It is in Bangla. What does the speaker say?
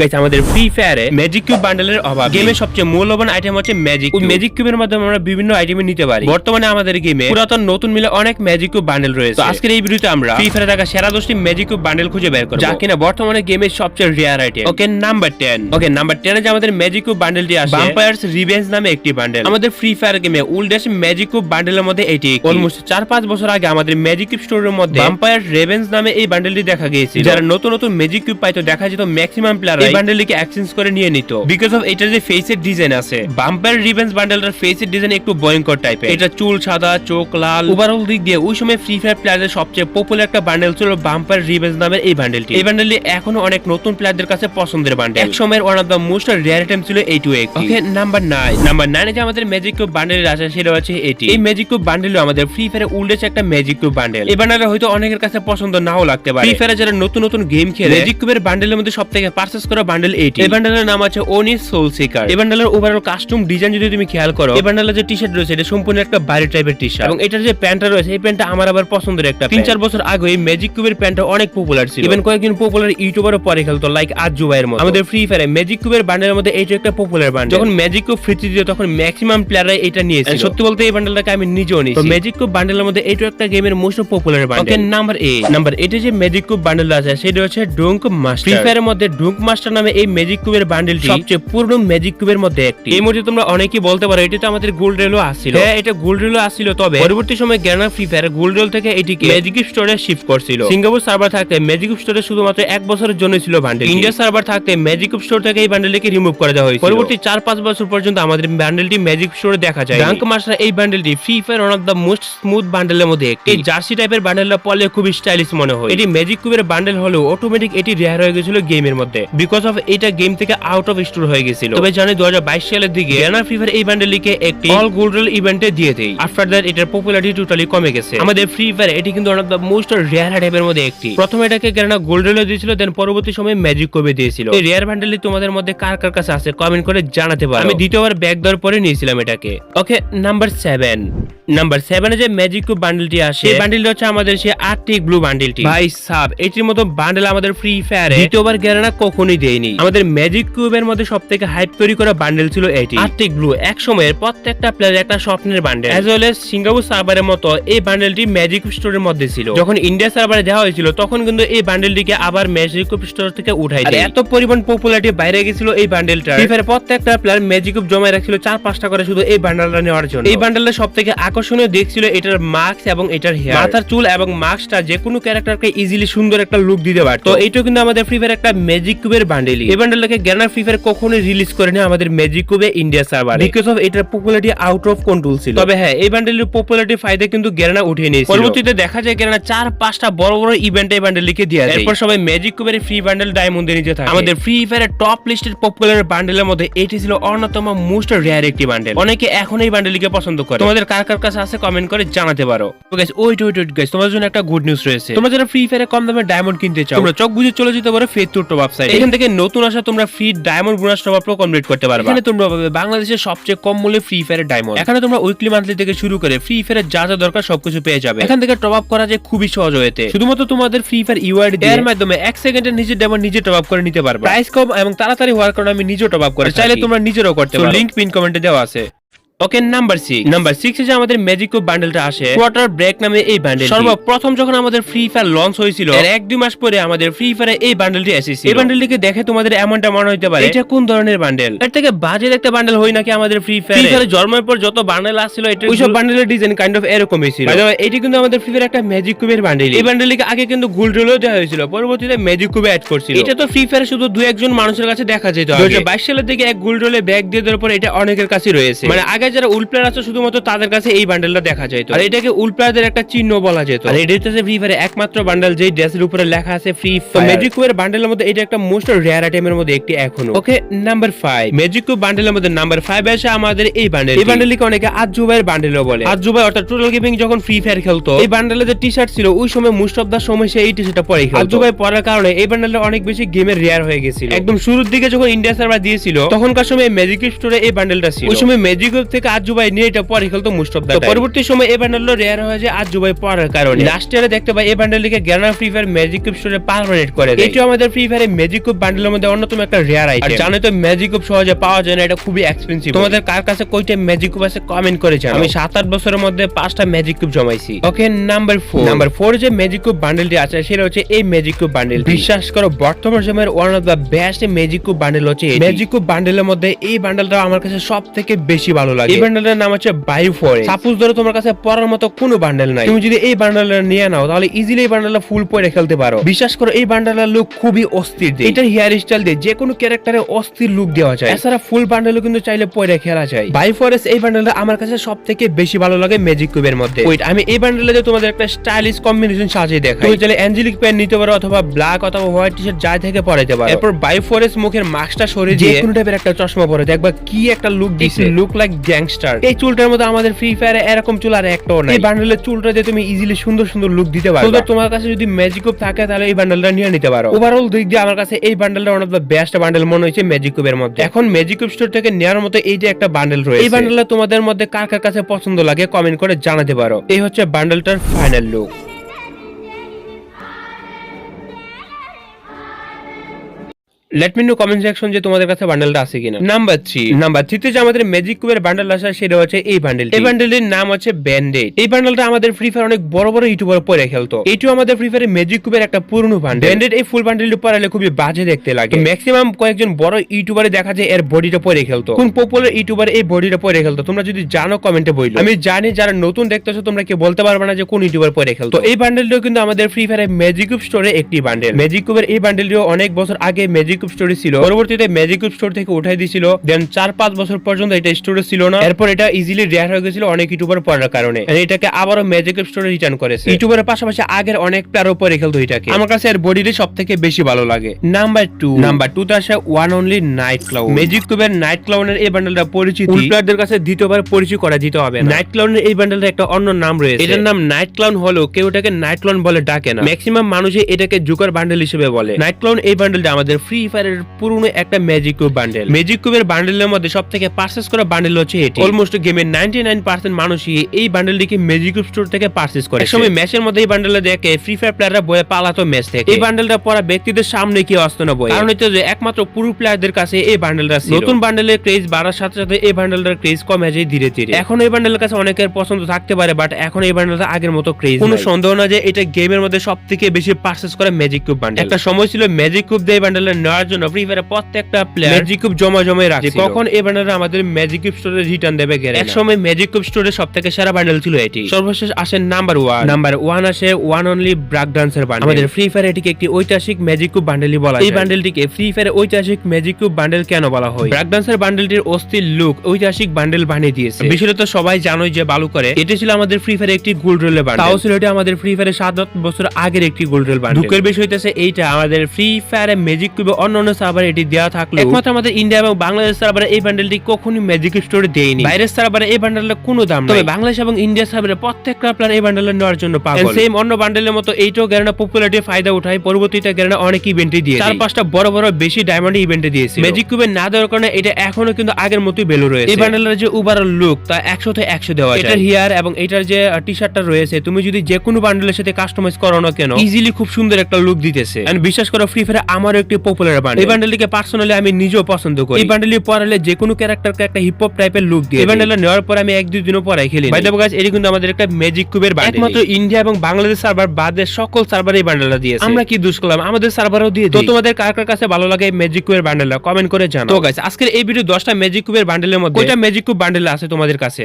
আমাদের ফ্রি ফায়ারে ম্যাজিক কিউব বান্ডেলের অভাব গেমের সবচেয়ে মূল্যবান আইটেম হচ্ছে ম্যাজিক ওই ম্যাজিক কিউবের মাধ্যমে আমরা বিভিন্ন আইটেম নিতে পারি। বর্তমানে আমাদের গেমে পুরাতন নতুন মিলে অনেক ম্যাজিক কিউব বান্ডেল রয়েছে। তো আজকের এই ভিডিওতে আমরা ফ্রি ফায়ারে থাকা সেরা দশটি ম্যাজিক কিউব বান্ডেল খুঁজে বের করব। যা কিনা বর্তমানে গেমের সবচেয়ে rare item okay number 10 okay number 10 এ যে আমাদের ম্যাজিক কিউব বান্ডেলটি আসে ভাম্পায়ারস রিভেঞ্জ নামে একটি বান্ডেল আমাদের ফ্রি ফায়ার গেমে উল্ডেস ম্যাজিক কিউব বান্ডেলের মধ্যে এটি অলমোস্ট 4-5 বছর আগে আমাদের ম্যাজিক কিউব স্টোরের মধ্যে ভাম্পায়ার রেভেন্স নামে এই বান্ডেলটি দেখা গিয়েছিল। যারা নতুন নতুন ম্যাজিক কিউব পাইতো দেখা যেত ম্যাক্সিমাম প্লেয়ার এই বান্ডেলটিকে এক্সচেঞ্জ করে নিয়ে নিত। বিকজ অফ যে ফেসের ডিজাইন আছে বাম্পার বান্ডেলটার ফেসের ডিজাইন একটু ভয়ঙ্কর টাইপের এটা চুল সাদা চোখ লাল। ওভারঅল দিক দিয়ে ওই সময় ফ্রি ফায়ার প্লেয়ারদের সবচেয়ে পপুলার একটা বান্ডেল ছিল বাম্পার নামের এই বান্ডেলটি এই বান্ডেলটি এখনও অনেক নতুন প্লেয়ারদের কাছে পছন্দের বান্ডেল এক সময়ের one of the most rare item ছিল এই টু এক। ওকে নাম্বার নাইন নাম্বার নাইনে যে আমাদের ম্যাজিক কিউব বান্ডেল আছে সেটা হচ্ছে এটি। এই ম্যাজিক কিউব বান্ডেল আমাদের ফ্রি ফায়ারে উল্লেছে একটা ম্যাজিক কিউব বান্ডেল এই হয়তো অনেকের কাছে পছন্দ নাও লাগতে পারে। ফ্রি ফায়ারে যারা নতুন নতুন গেম খেলে ম্যাজিক কিউবের বান্ডেলের মধ্যে সব থেকে পারচেস করা বান্ডেল এইটি এই বান্ডেলের নাম আছে ওনি সোল সিকার এই বান্ডেলের ওভারঅল কাস্টম ডিজাইন যদি তুমি খেয়াল করো এই বান্ডেলের যে টি শার্ট রয়েছে এটা সম্পূর্ণ একটা বাইরে টাইপের টি শার্ট এবং এটার যে প্যান্টটা রয়েছে এই প্যান্টটা আমার আবার পছন্দের একটা তিন চার বছর আগে এই ম্যাজিক কিউবের প্যান্টটা অনেক পপুলার ছিল। ইভেন কয়েকজন পপুলার ইউটিউবারও পরে খেলতো লাইক আজু ভাইয়ের মতো। আমাদের ফ্রি ফায়ারে ম্যাজিক কিউবের বান্ডেলের মধ্যে এইটা একটা পপুলার বান্ডেল যখন ম্যাজিক কিউব ফ্রিতে দিত তখন ম্যাক্সিমাম প্লেয়াররা এটা নিয়েছে সত্যি বলতে এই বান্ডেলটাকে আমি নিজেও নিয়েছি। তো ম্যাজিক কিউব বান্ডেলের মধ্যে এইটা একটা গেমের most popular bundle okay number 8 number 8 যে ম্যাজিক কিউব বান্ডেল আছে সেটা হচ্ছে ডুঙ্ক মাস্টার ফ্রি ফায়ারের মধ্যে ডুঙ্ক মাস্টার নামে এই ম্যাজিক কিউবের বান্ডেলটি সবচেয়ে পুরনো ম্যাজিক কিউবের মধ্যে একটি। এই মুহূর্তে তোমরা অনেকেই বলতে পারো এটা তো আমাদের গোল্ড রেলও আসছিল। হ্যাঁ এটা গোল্ড রেলও আসছিল তবে পরবর্তী সময় Garena free fire gold royale থেকে এটিকে ম্যাজিক স্টোরে শিফট করছিল। সিঙ্গাপুর সার্ভার থাকতে ম্যাজিক স্টোরে শুধুমাত্র এক বছরের জন্য ছিল বান্ডেল ইন্ডিয়া সার্ভার থাকতে ম্যাজিক স্টোর থেকে এই বান্ডেলটিকে রিমুভ করে দেওয়া হয়েছিল। পরবর্তী চার পাঁচ বছর পর্যন্ত আমাদের বান্ডেলটি ম্যাজিক স্টোরে দেখা যায় ডাঙ্ক মাস্টার এই বান্ডেলটি free fire one of the most smooth বান্ডেলের মধ্যে একটি। এই জার্সি টাইপের বান্ডেলটা পড়লে খুব স্টাইলিশ মনে হয়। এটি ম্যাজিক কিউবের বান্ডেল হলেও অটোমেটিক এটি রেয়ার হয়ে গেছিল গেমের মধ্যে। বিকজ অফ এটা গেম থেকে আউট অফ স্টোর হয়ে গেছিল। তবে জানি দুই হাজার বাইশ সালের দিকে গ্যানার ফ্রি ফায়ার এই বান্ডেলটিকে একটি অল গোল্ড রেল ইভেন্টে দিয়ে দেয়। আফটার দ্যাট এটার পপুলারিটি টোটালি কমে গেছে। আমাদের ফ্রি ফায়ার এটি কিন্তু অফ দ্য মোস্ট রেয়ার টাইপের মধ্যে একটি। প্রথমে এটাকে গ্যানা গোল্ড রেলে দিয়েছিল দেন পরবর্তী সময়ে ম্যাজিক কবে দিয়েছিল। এই রেয়ার বান্ডেলটি তোমাদের মধ্যে কার কার কাছে আছে কমেন্ট করে জানাতে পারো। আমি দ্বিতীয়বার ব্যাগ দেওয়ার পরে নিয়েছিলাম এটাকে। ওকে নাম্বার সেভেন নাম্বার সেভেনে যে ম্যাজিক কিউব বান্ডেলটি আসে এই বান্ডেলটি হচ্ছে আমাদের সেই আর্টিক ব্লু বান্ডেলটি ভাই সাব এটির মতো বান্ডেল আমাদের ফ্রি ফায়ারে দ্বিতীয়বার গ্যারানা কখনোই দেয়নি। আমাদের ম্যাজিক কিউবের মধ্যে সব থেকে হাইপ তৈরি করা বান্ডেল ছিল এটি। আর্টিক ব্লু এক সময়ের প্রত্যেকটা প্লেয়ার একটা স্বপ্নের bundle as well as Singapore server মতো এই বান্ডেলটি ম্যাজিক স্টোরের মধ্যে ছিল। যখন ইন্ডিয়া সার্ভারে দেওয়া হয়েছিল তখন কিন্তু এই বান্ডেলটিকে আবার ম্যাজিক স্টোর থেকে উঠাই দেয়। এত পরিমাণ পপুলারিটি বাইরে গেছিল এই বান্ডেলটা ফ্রি ফায়ারে প্রত্যেকটা প্লেয়ার ম্যাজিক জমায় রাখছিল চার পাঁচটা করে শুধু এই বান্ডেলটা নেওয়ার জন্য। এই বান্ডেলটা সব থেকে আকর্ষণীয় দেখছিল এটার মাস্ক এবং এটার হেয়ার মাথার চুল এবং মাস্কটা যে কোনো ক্যারেক্টারকে ইজিলি সুন্দর একটা লুক দিতে পারত। তো এইটা কিন্তু আমাদের ফ্রি ফায়ার একটা ম্যাজিক কিউবের বান্ডেলই এই বান্ডেলটাকে গ্যানার ফ্রি ফায়ার কখনোই রিলিজ করেনি আমাদের ম্যাজিক কিউবে ইন্ডিয়া সার্ভার বিকজ অফ এটার পপুলারিটি আউট অফ কন্ট্রোল ছিল। তবে হ্যাঁ এই বান্ডেলের পপুলারিটি ফায়দা কিন্তু গ্যানা উঠিয়ে নিয়েছিল। পরবর্তীতে দেখা যায় গ্যানা চার পাঁচটা বড় বড় ইভেন্ট এই বান্ডেলকে দিয়ে দেয়। এরপর সবাই ম্যাজিক কিউবের ফ্রি বান্ডেল ডায়মন্ডে নিতে থাকে। আমাদের ফ্রি ফায়ারের টপ লিস্টের পপুলার বান্ডেলের মধ্যে এটি ছিল অন্যতম মোস্ট রেয়ার একটি বান্ডেল অনেকে এখন এই বান্ডেলকে পছন্দ করে। তোমাদের কার কার কাছে আছে কমেন্ট করে জানাতে পারো। তো guys wait wait wait guys তোমাদের জন্য একটা গুড নিউজ রয়েছে। তোমরা যারা ফ্রি ফায়ারে কম দামে ডায়মন্ড কিনতে চাও তোমরা চোখ বুঝে চলে যেতে পারো টু টপ সাইট এখান থেকে নতুন আসা তোমরা ফ্রি ডায়মন্ড বোনাস টপ আপও কমপ্লিট করতে পারবে। এখানে তোমরা পাবে বাংলাদেশের সবচেয়ে কম মূল্যে ফ্রি ফায়ারের ডায়মন্ড এখানে তোমরা উইকলি মান্থলি থেকে শুরু করে ফ্রি ফায়ারের যা যা দরকার সবকিছু পেয়ে যাবে। এখান থেকে টপ আপ করা যায় খুবই সহজ হয়েছে শুধুমাত্র তোমাদের ফ্রি ফায়ার ইউআইডি এর মাধ্যমে এক সেকেন্ডের নিজের ডায়মন্ড নিজে টপ আপ করে নিতে পারবে। প্রাইস কম এবং তাড়াতাড়ি হওয়ার কারণে আমি নিজেও টপ আপ করে চাইলে তোমরা নিজেরও করতে পারো। লিংক পিন কমেন্টে দেওয়া আছে। Okay number six number six যে আমাদের ম্যাজিক বান্ডেলটা আসে কোয়ার্টার ব্রেক নামে এই বান্ডেল সর্বপ্রথম যখন আমাদের ফ্রি ফায়ার লঞ্চ হয়েছিল এর এক দুই মাস পরে আমাদের ফ্রি ফায়ারে এই বান্ডেলটি এসেছে এই বান্ডেলটিকে দেখে তোমাদের এমনটা মনে হতে পারে এটা কোন ধরনের বান্ডেল এর থেকে বাজে একটা বান্ডেল হই নাকি আমাদের ফ্রি ফায়ার ফ্রি ফায়ারে জন্মের পর যত বান্ডেল আসছিল এটা ওইসব বান্ডেলের ডিজাইন কাইন্ড অফ এরকমই ছিল। এটি কিন্তু আমাদের ফ্রি ফায়ার একটা ম্যাজিক কিউবের বান্ডেল এই বান্ডেলটিকে আগে কিন্তু গোল্ড রোলও দেওয়া হয়েছিল পরবর্তীতে ম্যাজিক কিউবে অ্যাড করছিল। এটা তো ফ্রি ফায়ারে শুধু দু একজন মানুষের কাছে দেখা যেত দু হাজার বাইশ সালের দিকে এক গোল্ড রোলে ব্যাগ দিয়ে দেওয়ার পর এটা অনেকের কাছে রয়েছে। মানে আগে যারা উল প্লেয়ার আছে শুধুমাত্র তাদের কাছে এই বান্ডেলটা দেখা যেত আর এটাকে উল প্লেয়ারদের একটা চিহ্ন বলা যেত। আর এটা হচ্ছে ফ্রি ফায়ার একমাত্র বান্ডেল যেই ড্রেসের উপরে লেখা আছে ফ্রি ফায়ার ম্যাজিক কিউবের বান্ডেলের মধ্যে এটা একটা মোস্ট রেয়ার আইটেমের মধ্যে একটি এখনও। Okay number five magic cube বান্ডেলের মধ্যে নাম্বার ফাইভ আসে আমাদের এই বান্ডেল এই বান্ডেলকে অনেকে আজ জুবাইয়ের বান্ডেলও বলে। আজ জুবাই অর্থাৎ টোটাল গেমিং যখন ফ্রি ফায়ার খেলতো এই বান্ডেলে যে টি শার্ট ছিল ওই সময় মোস্ট অফ দা সময় সে এই টি শার্টটা পরে খেলতো। আজ জুবাই পরার কারণে এই বান্ডেলটা অনেক বেশি গেমের রেয়ার হয়ে গেছিল। একদম শুরুর দিকে যখন ইন্ডিয়া সার্ভার দিয়েছিল তখনকার সময় ম্যাজিক স্টোরে এই বান্ডেলটা ছিল। ওই সময় ম্যাজিক থেকে থেকে আজুবাই নিয়ে এটা পরে খেলতো মোস্ট অফ দা পরবর্তী সময় এই বান্ডেলটা রেয়ার হয়ে যায় আজুবাই পড়ার কারণে। লাস্ট ইয়ারে দেখতে পাই এই বান্ডেলটিকে গ্যানার ফ্রি ফায়ার ম্যাজিক কিউব স্টোরে পারমানেন্ট করে এটিও আমাদের ফ্রি ফায়ারে ম্যাজিক কিউব বান্ডেলের মধ্যে অন্যতম একটা রেয়ার আইটেম আর জানো তো ম্যাজিক কিউব সহজে পাওয়া যায় না এটা খুবই এক্সপেন্সিভ তোমাদের কার কাছে কয়টা ম্যাজিক কিউব আছে কমেন্ট করে জানাও। আমি সাত আট বছরের মধ্যে পাঁচটা magic cube জমাইছি। Okay number four number four যে ম্যাজিক কিউব বান্ডেলটি আছে সেটা হচ্ছে এই ম্যাজিক কিউব বান্ডেল বিশ্বাস করো বর্তমান সময়ের one of the best magic cube bundle হচ্ছে ম্যাজিক কিউব বান্ডেলের মধ্যে এই বান্ডেলটা আমার কাছে সব থেকে বেশি ভালো লাগে। এই বান্ডেলটার নাম হচ্ছে বায়ু ফরে সাপোজ ধরো তোমার কাছে পড়ার মতো কোনো বান্ডেল নাই। তুমি যদি এই বান্ডেলটা নিয়ে নাও তাহলে ইজিলি এই বান্ডেলটা ফুল পরে খেলতে পারো। বিশ্বাস করো এই বান্ডেলের লুক খুবই অস্থির দেয়। এটার হেয়ার স্টাইল দিয়ে যে কোনো ক্যারেক্টারে অস্থির লুক দেওয়া যায়। এছাড়া ফুল বান্ডেলও কিন্তু চাইলে পরে খেলা যায়। বাই ফরেস্ট এই বান্ডেলটা আমার কাছে সব থেকে বেশি ভালো লাগে ম্যাজিক কিউবের মধ্যে। ওয়েট আমি এই বান্ডেলে যে তোমাদের একটা স্টাইলিশ কম্বিনেশন সাজিয়ে দেখাই। তুমি চাইলে অ্যাঞ্জেলিক প্যান্ট নিতে পারো অথবা ব্ল্যাক অথবা হোয়াইট টি শার্ট যাই থেকে পরাইতে পারো। এরপর বাই ফরেস্ট মুখের মাস্কটা সরে দিয়ে কোনো টাইপের একটা চশমা পরে দেখবা কি একটা লুক দিছে। লুক লাইক গ্যাংস্টার এই চুলটার মধ্যে আমাদের ফ্রি ফায়ারে এরকম চুল আর একটাও নাই। এই বান্ডেলের চুলটা যে তুমি ইজিলি সুন্দর সুন্দর লুক দিতে পারো তো তোমার কাছে যদি ম্যাজিক কিউব থাকে তাহলে এই বান্ডেলটা নিয়ে নিতে পারো। ওভারঅল দিক দিয়ে আমার কাছে এই বান্ডেলটা one of the best bundle মনে হয়েছে ম্যাজিক কিউবের মধ্যে। এখন ম্যাজিক কিউব স্টোর থেকে নেওয়ার মতো এই যে একটা বান্ডেল রয়েছে। এই বান্ডেলটা তোমাদের মধ্যে কার কার কাছে পছন্দ লাগে কমেন্ট করে জানাতে পারো। এই হচ্ছে বান্ডেলটার final look let me know comment section যে তোমাদের কাছে বান্ডেলটা আছে কিনা। নাম্বার থ্রি নাম্বার থ্রিতে যে আমাদের ম্যাজিক কিউবের বান্ডেল আসা সেটা হচ্ছে এই বান্ডেল এই বান্ডেলের নাম হচ্ছে ব্যান্ডেড এই বান্ডেলটা আমাদের ফ্রি ফায়ার অনেক বড় বড় ইউটিউবার পরে খেলতো। এটিও আমাদের ফ্রি ফায়ারের ম্যাজিক কিউবের একটা পুরনো বান্ডেল ব্যান্ডেড এই ফুল বান্ডেলটি পরালে খুবই বাজে দেখতে লাগে। ম্যাক্সিমাম কয়েকজন বড় ইউটিউবারে দেখা যায় এর বডিটা পরে খেলতো। কোন পপুলার ইউটিউবার এই বডিটা পরে খেলতো? তোমরা যদি জানো কমেন্টে বইলো। আমি জানি যারা নতুন দেখতেছো তোমরা কি বলতে পারবে না যে কোন ইউটিউবার পরে খেলতো। এই বান্ডেলটিও কিন্তু আমাদের ফ্রি ফায়ারের ম্যাজিক কিউব স্টোরে একটি বান্ডেল ম্যাজিক কিউবের এই বান্ডেলটিও অনেক বছর আগে ম্যাজিক কিউব স্টোরে ছিল। পরবর্তীতে ম্যাজিক স্টোর থেকে উঠাই দিয়েছিল দেন চার পাঁচ বছর পর্যন্ত এটা স্টোরে ছিল না। এরপর এটা ইজিলি রেয়ার হয়ে গেছিল অনেক ইউটিউবার পড়ার কারণে। এটাকে আবারও ম্যাজিক স্টোরে রিটার্ন করেছে। ইউটিউবের পাশাপাশি আগের অনেক প্লেয়ারও পরে খেলতো এটাকে। আমার কাছে এর বডিটি সব থেকে বেশি ভালো লাগে। নাম্বার টু নাম্বার টু তে আসে one only night cloud magic কিউবের নাইট ক্লাউডের এই বান্ডেলটা পরিচিত। প্লেয়ারদের কাছে দ্বিতীয়বার পরিচয় করা দিতে হবে নাইট ক্লাউডের এই বান্ডেলটা একটা অন্য নাম রয়েছে। এটার নাম নাইট ক্লাউন হলো কেউ এটাকে নাইট ক্লাউন বলে ডাকে না। ম্যাক্সিমাম মানুষই এটাকে জুকার বান্ডেল হিসেবে বলে। নাইট ক্লাউন এই বান্ডেলটা আমাদের ফ্রি ফায়ারের পুরনো একটা ম্যাজিক কিউব বান্ডেল ম্যাজিক কিউবের বান্ডেলের মধ্যে সব থেকে করা বান্ডেল হচ্ছে এটি। অলমোস্ট গেমের নাইনটি নাইন পার্সেন্ট মানুষই এই বান্ডেলটিকে ম্যাজিক কিউব স্টোর থেকে পারচেস করে। এক সময় ম্যাচের মধ্যে এই বান্ডেলটা দেখে ফ্রি ফায়ার প্লেয়াররা বয়ে পালাতো ম্যাচ থেকে। এই বান্ডেলটা পরা ব্যক্তিদের সামনে কি আসতো না বই কারণ হচ্ছে যে একমাত্র পুরো প্লেয়ারদের কাছে এই বান্ডেলটা ছিল। নতুন বান্ডেলের ক্রেজ বাড়ার সাথে সাথে এই বান্ডেলটার ক্রেজ কমে যায় ধীরে ধীরে। এখন এই বান্ডেলের কাছে অনেকের পছন্দ থাকতে পারে বাট এখন এই বান্ডেলটা আগের মতো ক্রেজ কোনো সন্দেহ না যে এটা গেমের মধ্যে সব থেকে বেশি পারচেস করে ম্যাজিক কিউব বান্ডেল একটা সময় ছিল ম্যাজিক কিউব দিয়ে বান্ডেলটা নেওয়ার জন্য ফ্রি ফায়ারের প্রত্যেকটা প্লেয়ার ম্যাজিক কিউব জমা জমা রাখছে কখন এই বান্ডেলটা আমাদের ম্যাজিক কিউব স্টোরে রিটার্ন দেবে গেলে এক সময় ম্যাজিক কিউব স্টোরে সব থেকে সেরা বান্ডেল ছিল এটি। সর্বশেষ আসে নাম্বার ওয়ান নাম্বার ওয়ান আসে ওয়ান অনলি ব্রাক ডান্সের বান্ডেল আমাদের ফ্রি ফায়ার এটিকে একটি ঐতিহাসিক ম্যাজিক কিউব বান্ডেলই বলা হয়। এই বান্ডেলটিকে ফ্রি ফায়ার ঐতিহাসিক ম্যাজিক কিউব বান্ডেল কেন বলা হয়? ব্রাক ডান্সের বান্ডেলটির অস্থির লুক ঐতিহাসিক বান্ডেল বানিয়ে দিয়েছে। বিষয়টা তো সবাই জানোই যে বালু করে। এটি ছিল আমাদের ফ্রি ফায়ার একটি গোল্ড রেলের বান্ডেল তাও ছিল এটা আমাদের ফ্রি ফায়ারের সাত আট বছর আগের একটি গোল্ড রেল বান্ডেল দুঃখের বিষয় হইতেছে এইটা আমাদের ফ্রি ফায়ারে ম্যাজিক কিউবে অন্য অন্য সার্ভারে এটি দেওয়া থাকল একমাত্র আমাদের ইন্ডিয়া এবং বাংলাদেশ সার্ভারে এই বান্ডেলটি কখনোই ম্যাজিক স্টোরে দেয়নি। বাইরের সার্ভারে এই বান্ডেলটা কোনো দাম নাই। তবে বাংলাদেশ এবং ইন্ডিয়া সার্ভারে প্রত্যেকটা প্ল্যান এই বান্ডেল নেওয়ার জন্য পাগল। সেম অন্য বান্ডেলের মতো এইটাও গ্যারান্টা পপুলারিটি ফায়দা উঠায় পরবর্তীতে গ্যারান্টা অনেক ইভেন্টে দিয়ে চার পাঁচটা বড় বড় বেশি ডায়মন্ড ইভেন্টে দিয়েছে ম্যাজিক কিউবে না দেওয়ার কারণে এটা এখনও কিন্তু আগের মতোই বেলু রয়েছে। এই বান্ডেলের যে ওভারঅল লুক তা একশো থেকে একশো দেওয়া যায়। এটার হিয়ার এবং এটার যে টি শার্টটা রয়েছে তুমি যদি যে কোনো বান্ডেলের সাথে কাস্টমাইজ করো না কেন ইজিলি খুব সুন্দর একটা লুক দিতেছে। এন্ড বিশ্বাস করো ফ্রি ফায়ার আমারও একটি পপুলার বান্ডেল এই বান্ডেলটিকে পার্সোনালি আমি নিজেও পছন্দ করি। এই পরালে যে কোনো ক্যারেক্টারকে একটা হিপ হপ টাইপের লুক দিয়ে এই বান্ডেলটা নেওয়ার পর আমি এক দুই দিনও পরাই খেলি বাই গাইস এটি কিন্তু আমাদের একটা ম্যাজিক কিউবের বান্ডেল একমাত্র ইন্ডিয়া এবং বাংলাদেশ সার্ভার বাদে সকল সার্ভারে এই বান্ডেলটা দিয়েছে। আমরা কি দুষ করলাম? আমাদের সার্ভারও দিয়ে তো তোমাদের কার কার কাছে ভালো লাগে ম্যাজিক কিউবের বান্ডেলটা কমেন্ট করে জানাও। তো গাইস আজকের এই ভিডিও 10টা ম্যাজিক কিউবের বান্ডেলের মধ্যে কয়টা ম্যাজিক কিউব বান্ডেল আছে তোমাদের কাছে?